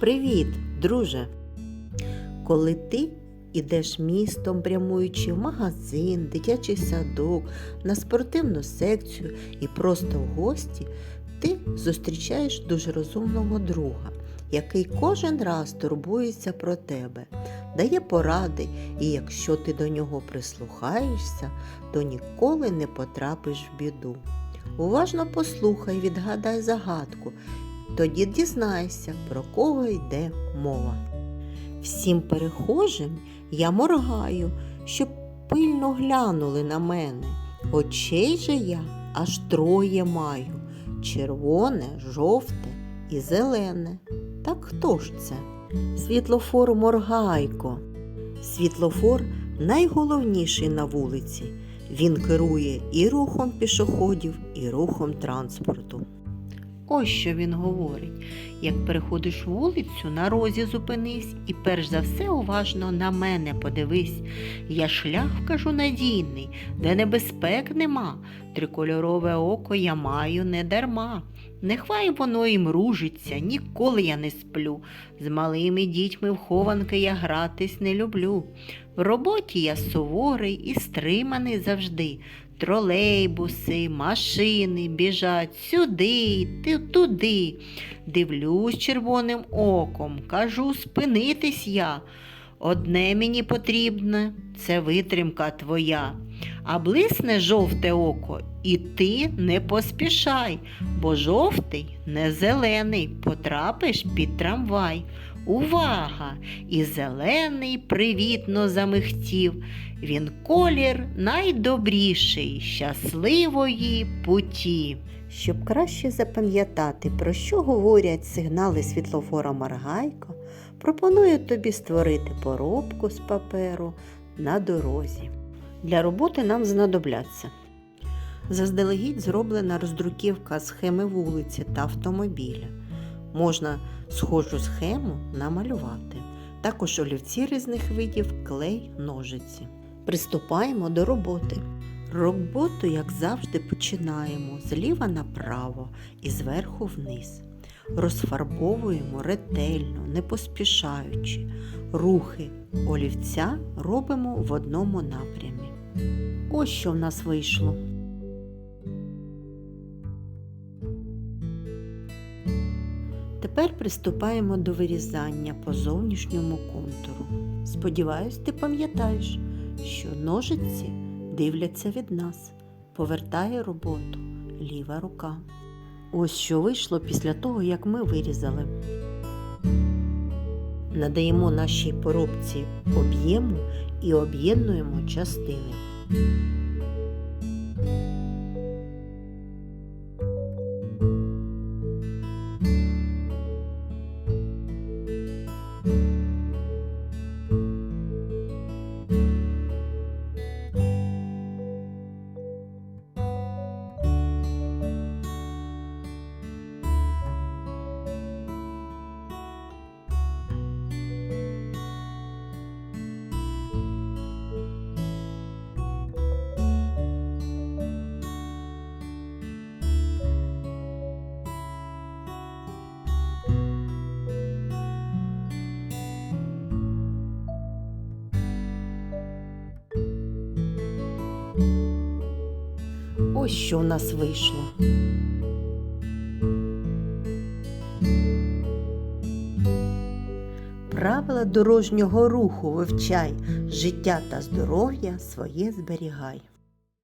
Привіт, друже! Коли ти ідеш містом, прямуючи в магазин, дитячий садок, на спортивну секцію і просто в гості, ти зустрічаєш дуже розумного друга, який кожен раз турбується про тебе, дає поради, і якщо ти до нього прислухаєшся, то ніколи не потрапиш в біду. Уважно послухай, відгадай загадку, тоді дізнайся, про кого йде мова. Всім перехожим я моргаю, щоб пильно глянули на мене. Очей же я аж троє маю червоне, жовте і зелене. Так хто ж це? Світлофор моргайко. Світлофор найголовніший на вулиці. Він керує і рухом пішоходів, і рухом транспорту. Ось що він говорить. Як переходиш вулицю, на розі зупинись і перш за все уважно на мене подивись. Я шлях кажу надійний, де небезпек нема. Трикольорове око я маю не дарма. Нехай воно і мружиться, ніколи я не сплю. З малими дітьми в хованки я гратись не люблю. В роботі я суворий і стриманий завжди. Тролейбуси, машини біжать сюди, туди. Дивлюсь червоним оком, кажу спинитись я. Одне мені потрібне це витримка твоя. А блисне жовте око, і ти не поспішай, бо жовтий не зелений, потрапиш під трамвай. Увага! І зелений привітно замихтів. Він колір найдобріший, щасливої путі. Щоб краще запам'ятати, про що говорять сигнали світлофора Маргайко, пропоную тобі створити поробку з паперу на дорозі. Для роботи нам знадобляться заздалегідь зроблена роздруківка схеми вулиці та автомобіля. Можна схожу схему намалювати. Також олівці різних видів, клей, ножиці. Приступаємо до роботи. Роботу, як завжди, починаємо зліва направо і зверху вниз. Розфарбовуємо ретельно, не поспішаючи. Рухи олівця робимо в одному напрямі. Ось що в нас вийшло. Тепер приступаємо до вирізання по зовнішньому контуру. Сподіваюсь, ти пам'ятаєш, що ножиці дивляться від нас, повертає роботу ліва рука. Ось що вийшло після того, як ми вирізали. Надаємо нашій поробці об'єму і об'єднуємо частини. Ось що в нас вийшло. Правила дорожнього руху вивчай, життя та здоров'я своє зберігай.